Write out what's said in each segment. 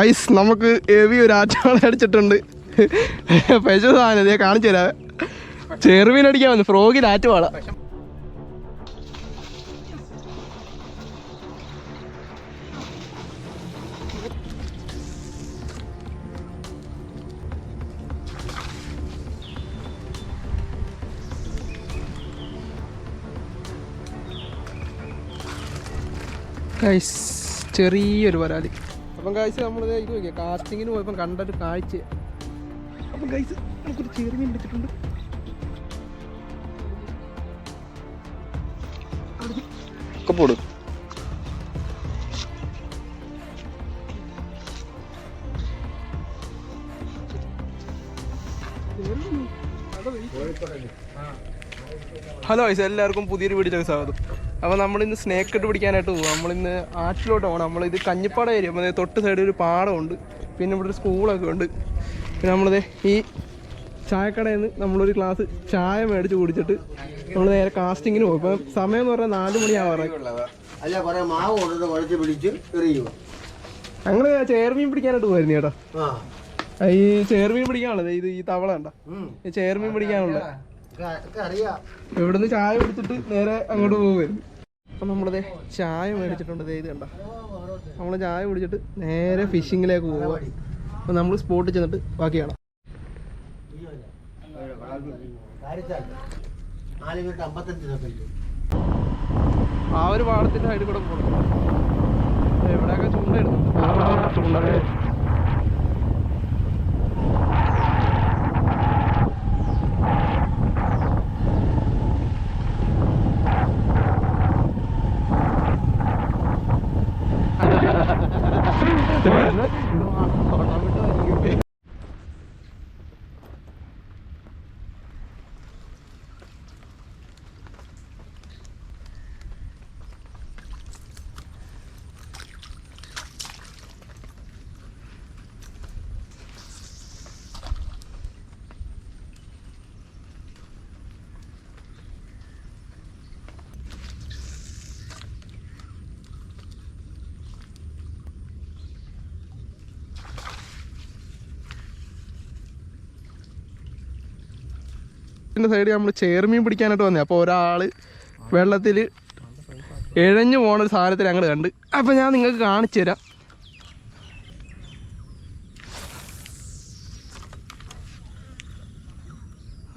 Ice നമുക്ക് എവി ഒരു ആറ്റാളെ അടിച്ചിട്ടുണ്ട്. പൈസ സാധനം ഇതേ കാണിച്ചു തരാ. ചെറുമീൻ അടിക്കാൻ വന്നു. ഫ്രോഗിൽ ആറ്റുവാള ചെറിയൊരു വരാലി അപ്പം നമ്മൾ ഇത് നോക്കിയാൽ കാസ്റ്റിങ്ങിന് പോയപ്പം കണ്ടൊരു കാഴ്ച. അപ്പം ഗൈസ് നമുക്കൊരു ചെറിയ എടുത്തിട്ടുണ്ട് ഒക്കെ പോടും. ഹലോ എല്ലാവർക്കും പുതിയൊരു വീഡിയോ സ്വാഗതം. അപ്പോൾ നമ്മളിന്ന് സ്നേക്ക് ഇട്ട് പിടിക്കാനായിട്ട് പോകും നമ്മളിന്ന് ആറ്റിലോട്ട് പോകണം നമ്മളിത് കഞ്ഞിപ്പാട ഏരിയ അപ്പോൾ തൊട്ട് സൈഡിൽ ഒരു പാടമുണ്ട്. പിന്നെ ഇവിടെ ഒരു സ്കൂളൊക്കെ ഉണ്ട്. പിന്നെ നമ്മളിത് ഈ ചായക്കടയിൽ നിന്ന് നമ്മളൊരു ഗ്ലാസ് ചായ മേടിച്ച് കുടിച്ചിട്ട് നമ്മൾ നേരെ കാസ്റ്റിങ്ങിന് പോകും ഇപ്പം സമയം എന്ന് പറഞ്ഞാൽ നാല് മണിയാവാറായി. അല്ല കുറെ മാവ് കൊണ്ടിട്ട് കുഴച്ച് പിടിച്ച് എറിയുക. ഞങ്ങൾ ചേർമീൻ പിടിക്കാനായിട്ട് പോയിരുന്നു ചേട്ടാ. ഈ ചേർമീൻ പിടിക്കാനുള്ളത്. ഇത് ഈ തവള ഉണ്ട ഈ ചേർമീൻ പിടിക്കാനുള്ള ഇവിടുന്ന് ചായ കുടിച്ചിട്ട് നേരെ അങ്ങോട്ട് പോകുമായിരുന്നു അപ്പം നമ്മളത് ചായ മേടിച്ചിട്ടുണ്ട് ഇത് കണ്ട? നമ്മൾ ചായ കുടിച്ചിട്ട് നേരെ ഫിഷിങ്ങിലേക്ക് പോവുക. അപ്പം നമ്മൾ സ്പോട്ടിൽ ചെന്നിട്ട് ബാക്കി കാണാം. ആ ഒരു പാടത്തിന്റെ സൈഡിൽ കൂടെ പോകണം എവിടെയൊക്കെ ചൂണ്ടേ ഇതിന്റെ സൈഡിൽ നമ്മൾ ചേർമീൻ പിടിക്കാനായിട്ട് വന്നേ. അപ്പോൾ ഒരാൾ വെള്ളത്തിൽ ഇഴഞ്ഞു പോണ ഒരു സാധനത്തിൽ ഞങ്ങൾ കണ്ട്. അപ്പോൾ ഞാൻ നിങ്ങൾക്ക് കാണിച്ചു തരാം.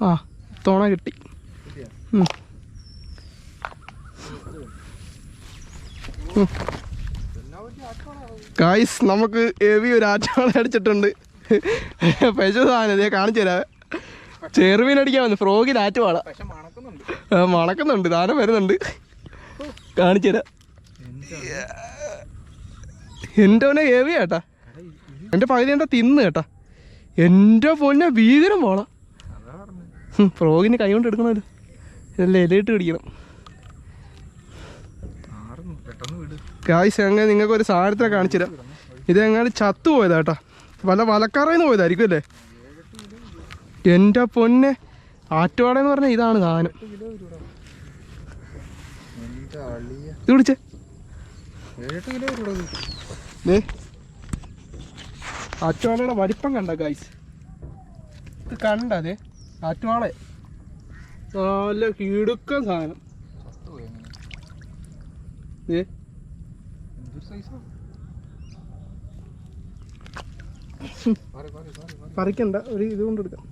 ആ തുണ കിട്ടി. ഉം. നമുക്ക് എവി ഒരു ആറ്റാളെ അടിച്ചിട്ടുണ്ട്. പൈസ സാധനം ഇതേ കാണിച്ചു തരാവേ. ചെറുമീൻ അടിക്കാൻ വന്നു. ഫ്രോഗിൽ ആറ്റ് വാള മണക്കുന്നുണ്ട്. താരം വരുന്നുണ്ട് കാണിച്ചു തരാം എന്റെ പൊന്നെ ഹെവി കേട്ടാ എന്റെ പകുതി എന്താ തിന്ന് കേട്ടാ. എന്റെ പൊന്നെ ഭീകരം പോള ഫ്രോഗിന് കൈ കൊണ്ട് എടുക്കണമല്ലോ ഇതല്ലേ ഇലയിട്ട് പിടിക്കണം കായ്സ് അങ്ങനെ നിങ്ങൾക്ക് ഒരു സാധനത്തിനെ കാണിച്ചു തരാം ഇത് എങ്ങനെ ചത്തു പോയതാ കേട്ടാ. വല്ല നിന്ന് പോയതായിരിക്കും അല്ലേ? എന്റെ പൊന്നെ ആറ്റുവാട എന്ന് പറഞ്ഞാൽ ഇതാണ് സാധനം. ഇത് പിടിച്ചേ ദേ. ആറ്റുവാളയുടെ വലിപ്പം കണ്ട ഗൈസ് ഇത് കണ്ട ആറ്റുവാള. നല്ല കിടുക്ക സാധനം. പറിക്കണ്ട ഒരു ഇത് കൊണ്ടെടുക്കാം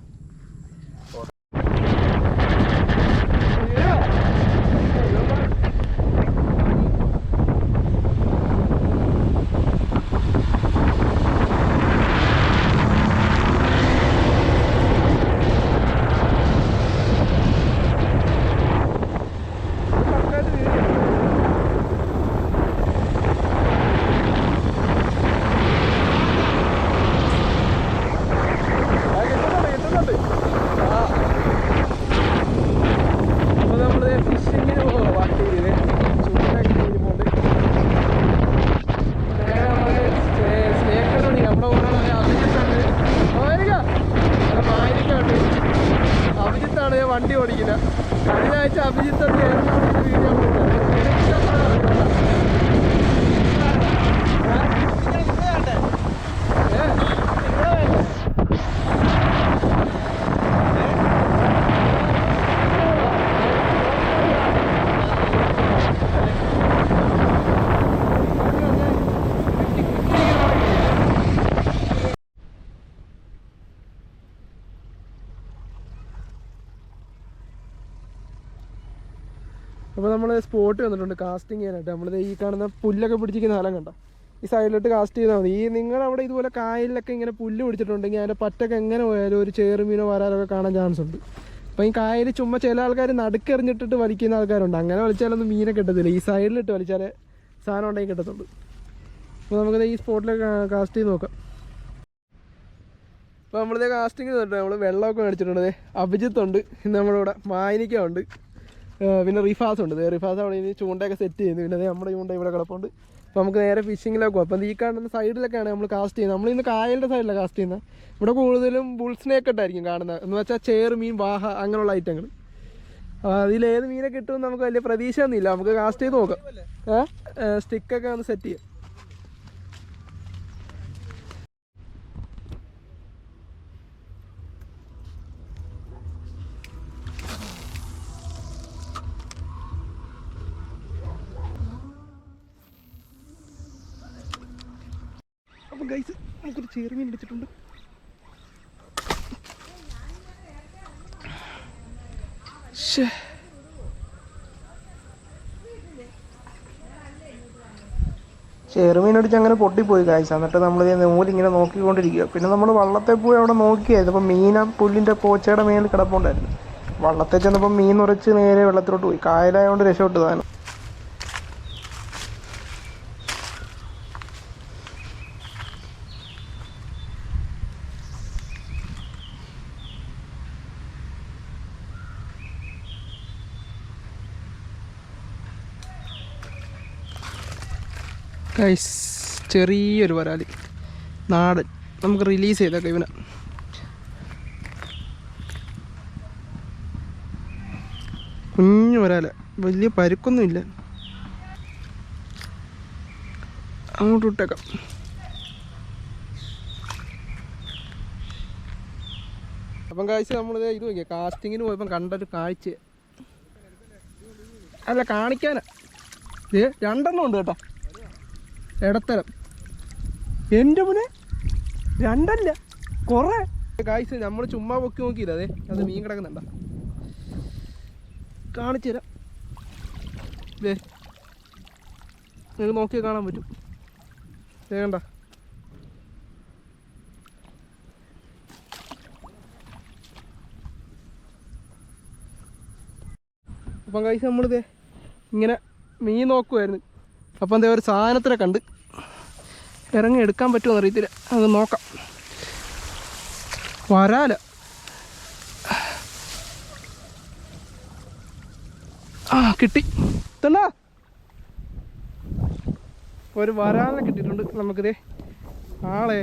അപ്പൊ നമ്മൾ ഫിഷിങ്ങിന് പോവാ വാട്ടിയിൽ ചൂണ്ടൊക്കെ കഴിഞ്ഞ് പോണ്ട് നേരെ നമ്മൾ സ്നേ- സ്നേക്ക് കട്ട് പിടിക്കാം. നമ്മുടെ കൂടെ ഉള്ള അഭിജിത്താണ്. മാരിക. നമ്മുടെ മാരികയുണ്ട്. അഭിജിത്താണ് ഞാൻ വണ്ടി ഓടിക്കില്ല. കഴിഞ്ഞ ആഴ്ച വീഡിയോ അപ്പോൾ നമ്മൾ സ്പോട്ട് വന്നിട്ടുണ്ട് കാസ്റ്റിംഗ് ചെയ്യാനായിട്ട്. നമ്മളിത് ഈ കാണുന്ന പുല്ലൊക്കെ പിടിച്ചിരിക്കുന്ന സ്ഥലം കണ്ട? ഈ സൈഡിലോട്ട് കാസ്റ്റ് ചെയ്താൽ മതി. ഈ നിങ്ങൾ അവിടെ ഇതുപോലെ കായലിലൊക്കെ ഇങ്ങനെ പുല്ല് പിടിച്ചിട്ടുണ്ടെങ്കിൽ അതിന്റെ പറ്റൊക്കെ എങ്ങനെ പോയാലും ഒരു ചേറുമീനോ വരാനൊക്കെ കാണാൻ ചാൻസ് ഉണ്ട്. അപ്പം ഈ കായൽ ചുമ്മാ ചില ആൾക്കാർ നടുക്കെറിഞ്ഞിട്ടിട്ട് വലിക്കുന്ന ആൾക്കാരുണ്ട്. അങ്ങനെ വലിച്ചാലൊന്നും മീനെ കിട്ടത്തില്ല. ഈ സൈഡിലിട്ട് വലിച്ചാലേ സാധനം ഉണ്ടെങ്കിൽ കിട്ടത്തുള്ളൂ. അപ്പോൾ നമുക്കത് ഈ സ്പോട്ടിലൊക്കെ കാസ്റ്റ് ചെയ്ത് നോക്കാം. അപ്പോൾ നമ്മളിത് കാസ്റ്റിംഗ് തന്നിട്ട് നമ്മൾ വെള്ളമൊക്കെ മേടിച്ചിട്ടുണ്ട്. അഭിജിത്തുണ്ട് ഇവിടെ മായനിക്ക ഉണ്ട്. പിന്നെ റിഫാസ് ഉണ്ട്. റിഫാസ് അവിടെ ഇനി ചൂണ്ടയൊക്കെ സെറ്റ് ചെയ്യുന്നു. പിന്നെ നമ്മുടെ ചൂണ്ട ഇവിടെ കിടപ്പുണ്ട്. അപ്പോൾ നമുക്ക് നേരെ ഫിഷിങ്ങിലൊക്കെ പോകും അപ്പം ഈ കാണുന്ന സൈഡിലൊക്കെയാണ് നമ്മൾ കാസ്റ്റ് ചെയ്യുന്നത്. നമ്മൾ ഇന്ന് കായലിന്റെ സൈഡിലാണ് കാസ്റ്റ് ചെയ്യുന്നത്. ഇവിടെ കൂടുതലും ബുൾ സ്നേക്ക് ആയിരിക്കും കാണുന്നത്. എന്ന് വെച്ചാൽ ചേറ് മീൻ വാഹ അങ്ങനെയുള്ള ഐറ്റങ്ങൾ അതിലേത് മീനെ കിട്ടുമെന്ന് നമുക്ക് വലിയ പ്രതീക്ഷയൊന്നുമില്ല. നമുക്ക് കാസ്റ്റ് ചെയ്ത് നോക്കാം. സ്റ്റിക്കൊക്കെ ഒന്ന് സെറ്റ് ചെയ്യാം. അപ്പം ഗൈസ് നമുക്കൊരു ചെറുമീൻ മീൻ ശ്ശേ. ചെറുമീൻ അടിച്ച് അങ്ങനെ പൊട്ടിപ്പോയി കാഴ്ച എന്നിട്ട് നമ്മൾ നൂലിങ്ങനെ നോക്കിക്കൊണ്ടിരിക്കുക. പിന്നെ നമ്മൾ വള്ളത്തെ പോയി അവിടെ നോക്കിയായിരുന്നു. അപ്പം ആ പുല്ലിന്റെ പോച്ചയുടെ മേലിൽ കിടപ്പുണ്ടായിരുന്നു. വള്ളത്തെ ചെന്നപ്പോൾ മീൻ ഉറച്ച് നേരെ വെള്ളത്തിലോട്ട് പോയി. കായലായതുകൊണ്ട് രക്ഷപ്പെട്ടു ഗൈസ് ചെറിയൊരു വരാൽ നാടൻ. നമുക്ക് റിലീസ് ചെയ്തേക്കാം ഇവനെ. കുഞ്ഞു വരാല വലിയ പരുക്കൊന്നുമില്ല അങ്ങോട്ട് വിട്ടേക്കാം. അപ്പം കാഴ്ച നമ്മളിത് ഇത് നോക്കിയാൽ കാസ്റ്റിങ്ങിന് പോയപ്പം കണ്ടൊരു കാഴ്ച. അല്ല കാണിക്കാനാ. ഏ രണ്ടെണ്ണം ഉണ്ട് കേട്ടോ. ഇടത്തരം എന്റെ മുനെ രണ്ടല്ല കുറേ. കായ്സ് നമ്മൾ ചുമ്മാ പൊക്കി നോക്കിയില്ല. അതെ അത് മീൻ കിടക്കുന്നുണ്ട? കാണിച്ചു തരാം. ദേ നിങ്ങൾ നോക്കിയാൽ കാണാൻ പറ്റും. വേണ്ട അപ്പം കഴിച്ച് നമ്മളിതേ ഇങ്ങനെ മീൻ നോക്കുമായിരുന്നു അപ്പം എന്താ ഒരു സാധനത്തിനെ കണ്ട് ഇറങ്ങി എടുക്കാൻ പറ്റുമോ അറിയത്തില്ല. അത് നോക്കാം. വരാല. ആ കിട്ടി. തന്നാ ഒരു വരാലിനെ കിട്ടിയിട്ടുണ്ട്. നമുക്കിതേ ആളെ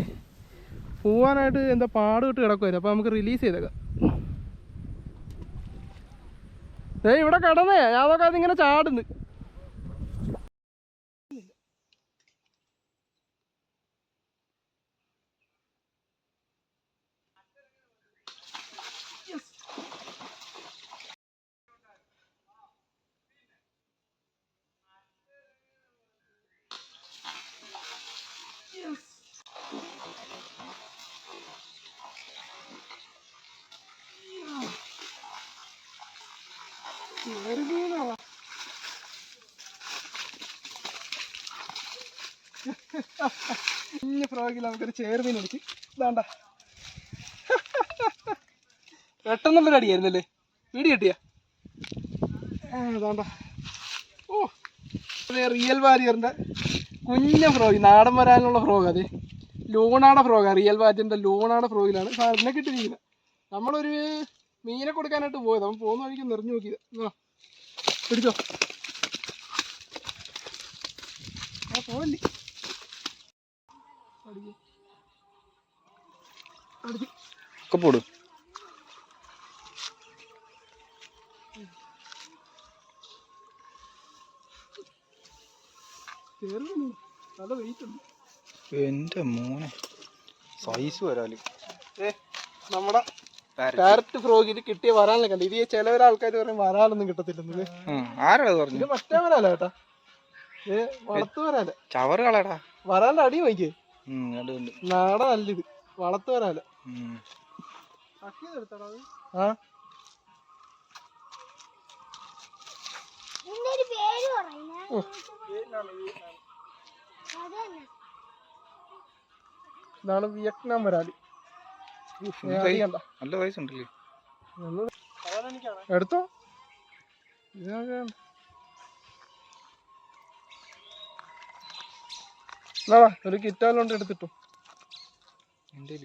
പോവാനായിട്ട് എന്താ പാട് വിട്ട് കിടക്കുമായിരുന്നു അപ്പോൾ നമുക്ക് റിലീസ് ചെയ്തേക്കാം. ഏയ് ഇവിടെ കിടന്നേ. ഞാൻ നോക്കാം അതിങ്ങനെ ചാടുന്നു. കുഞ്ഞു ഫ്രോഗിൽ നമുക്കൊരു ചേർമീൻ എടുത്ത് ഇതാണ്ട. പെട്ടെന്നുള്ളൊരു അടിയായിരുന്നല്ലേ? പിടി കിട്ടിയ? അതാണ്ട ഓ റിയൽ വാരിയറിന്റെ കുഞ്ഞ ഫ്രോഗ് നാടൻ വരാനുള്ള ഫ്രോഗ് അതെ. ലൂണാട ഫ്രോഗാ റിയൽ വാരിയറിന്റെ ലൂണാട ഫ്രോഗിലാണ് സാറിനെ കിട്ടിയിരിക്കുന്നത്. നമ്മളൊരു മീനെ കൊടുക്കാനായിട്ട് പോയത്. അവൻ പോകുന്ന വഴിക്ക് നിറഞ്ഞു നോക്കിയത്. ആ പിടിച്ചോ. ആ പോവല്ലേ. ഒക്കെ പോടും. എന്റെ മോനെ. സൈസ് വരാൽ. ഏ നമ്മുടെ പാരറ്റ് ഫ്രോഗിൽ കിട്ടിയ വരാലിനെ കണ്ടു ഇത് ചില ആൾക്കാർ പറയും വരാലൊന്നും കിട്ടത്തില്ലെന്ന്. ആരാ പറഞ്ഞു ഇത് മറ്റേ വരാല കേട്ടാ ഏ വളർത്തു വരാല. ചവറ് കളയടാ. വരാലിന്റെ അടി നോക്കിയേ അല്ല ഇത്. വളർത്തു വരാല. ഇതാണ് വിയറ്റ്നാം വരാൽ. നല്ല വയസ്സുണ്ടല്ലേ? ഉണ്ടല്ലേ എടുത്തോ. ഇതൊക്കെ എന്നാ ഒരു കിറ്റാലോണ്ട് എടുത്തിട്ടു എന്റെ?